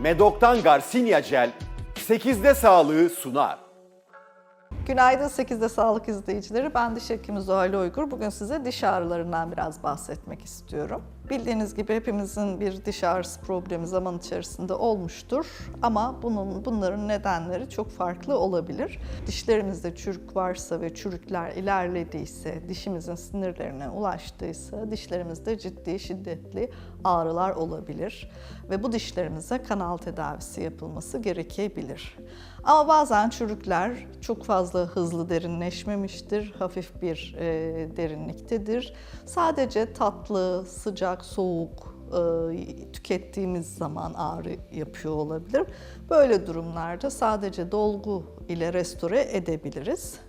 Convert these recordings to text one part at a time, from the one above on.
Medok'tan Garcinia Gel 8'de sağlığı sunar. Günaydın 8'de sağlık izleyicileri. Ben diş hekimi Zuhal Uygur. Bugün size diş ağrılarından biraz bahsetmek istiyorum. Bildiğiniz gibi hepimizin bir diş ağrısı problemi zaman içerisinde olmuştur. Ama bunun bunların nedenleri çok farklı olabilir. Dişlerimizde çürük varsa ve çürükler ilerlediyse, dişimizin sinirlerine ulaştıysa dişlerimizde ciddi şiddetli ağrılar olabilir ve bu dişlerimize kanal tedavisi yapılması gerekebilir. Ama bazen çürükler çok fazla hızlı derinleşmemiştir, hafif bir e, derinliktedir. Sadece tatlı, sıcak, soğuk e, tükettiğimiz zaman ağrı yapıyor olabilir. Böyle durumlarda sadece dolgu ile restore edebiliriz.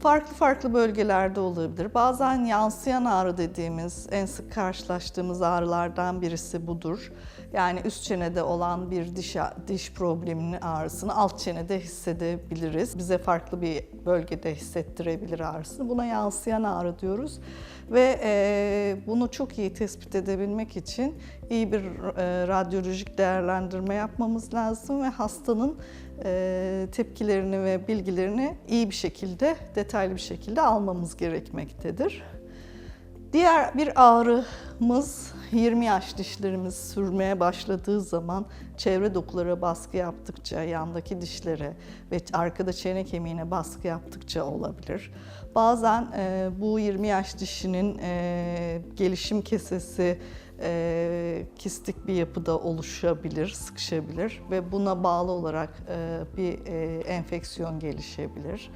Farklı farklı bölgelerde olabilir. Bazen yansıyan ağrı dediğimiz en sık karşılaştığımız ağrılardan birisi budur. Yani üst çenede olan bir diş, diş probleminin ağrısını alt çenede hissedebiliriz. Bize farklı bir bölgede hissettirebilir ağrısını. Buna yansıyan ağrı diyoruz. Ve e, bunu çok iyi tespit edebilmek için iyi bir e, radyolojik değerlendirme yapmamız lazım ve hastanın e, tepkilerini ve bilgilerini iyi bir şekilde, detaylı bir şekilde almamız gerekmektedir. Diğer bir ağrımız 20 yaş dişlerimiz sürmeye başladığı zaman çevre dokulara baskı yaptıkça, yandaki dişlere ve arkada çene kemiğine baskı yaptıkça olabilir. Bazen e, bu 20 yaş dişinin e, gelişim kesesi e, kistik bir yapıda oluşabilir, sıkışabilir ve buna bağlı olarak e, bir e, enfeksiyon gelişebilir.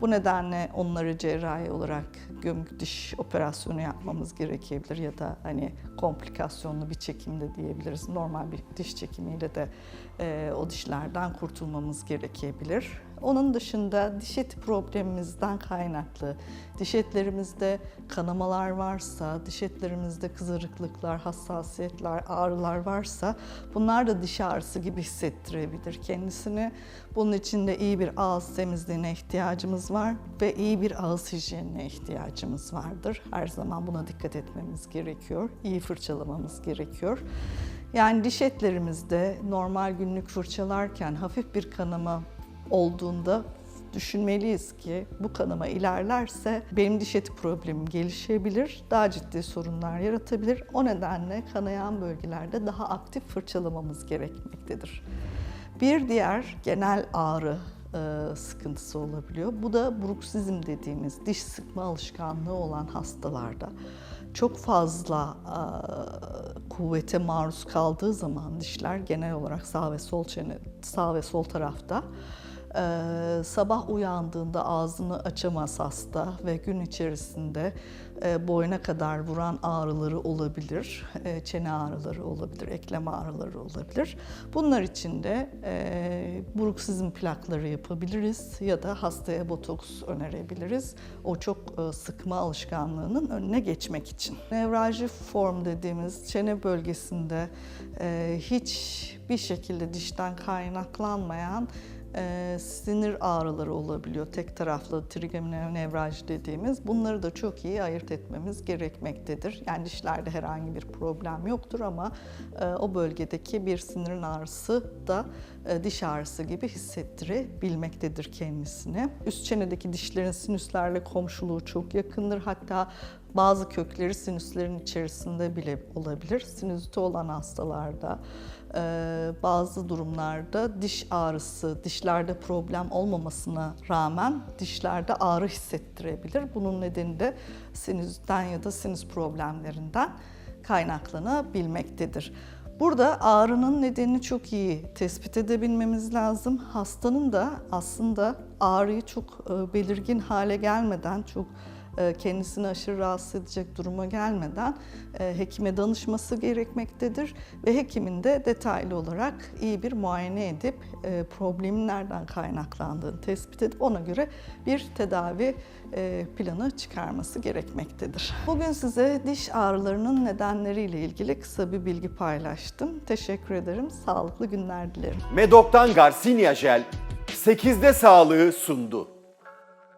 Bu nedenle onları cerrahi olarak gömük diş operasyonu yapmamız gerekebilir ya da hani komplikasyonlu bir çekimde diyebiliriz. Normal bir diş çekimiyle de e, o dişlerden kurtulmamız gerekebilir. Onun dışında diş eti problemimizden kaynaklı, diş etlerimizde kanamalar varsa, diş etlerimizde kızarıklıklar, hassasiyetler, ağrılar varsa bunlar da diş ağrısı gibi hissettirebilir kendisini. Bunun için de iyi bir ağız temizliğine ihtiyacımız var ve iyi bir ağız hijyenine ihtiyacımız vardır. Her zaman buna dikkat etmemiz gerekiyor. İyi fırçalamamız gerekiyor. Yani diş etlerimizde normal günlük fırçalarken hafif bir kanama olduğunda düşünmeliyiz ki bu kanama ilerlerse benim diş eti problemim gelişebilir, daha ciddi sorunlar yaratabilir. O nedenle kanayan bölgelerde daha aktif fırçalamamız gerekmektedir. Bir diğer genel ağrı e, sıkıntısı olabiliyor. Bu da bruksizm dediğimiz diş sıkma alışkanlığı olan hastalarda çok fazla e, kuvvete maruz kaldığı zaman dişler genel olarak sağ ve sol çene, sağ ve sol tarafta ee, sabah uyandığında ağzını açamaz hasta ve gün içerisinde e, boyuna kadar vuran ağrıları olabilir, e, çene ağrıları olabilir, eklem ağrıları olabilir. Bunlar için de e, bruksizm plakları yapabiliriz ya da hastaya botoks önerebiliriz. O çok e, sıkma alışkanlığının önüne geçmek için. Nevralji form dediğimiz çene bölgesinde e, hiçbir şekilde dişten kaynaklanmayan e, sinir ağrıları olabiliyor. Tek taraflı trigeminevraji dediğimiz. Bunları da çok iyi ayırt etmemiz gerekmektedir. Yani dişlerde herhangi bir problem yoktur ama e, o bölgedeki bir sinirin ağrısı da e, diş ağrısı gibi hissettirebilmektedir kendisini. Üst çenedeki dişlerin sinüslerle komşuluğu çok yakındır. Hatta bazı kökleri sinüslerin içerisinde bile olabilir. Sinüzite olan hastalarda e, bazı durumlarda diş ağrısı, dişlerde problem olmamasına rağmen dişlerde ağrı hissettirebilir. Bunun nedeni de sinüzden ya da sinüs problemlerinden kaynaklanabilmektedir. Burada ağrının nedenini çok iyi tespit edebilmemiz lazım. Hastanın da aslında ağrıyı çok e, belirgin hale gelmeden, çok kendisini aşırı rahatsız edecek duruma gelmeden e, hekime danışması gerekmektedir ve hekimin de detaylı olarak iyi bir muayene edip e, problemin nereden kaynaklandığını tespit edip ona göre bir tedavi planı çıkarması gerekmektedir. Bugün size diş ağrılarının nedenleriyle ilgili kısa bir bilgi paylaştım. Teşekkür ederim. Sağlıklı günler dilerim. Medok'tan Garcinia Gel 8'de sağlığı sundu.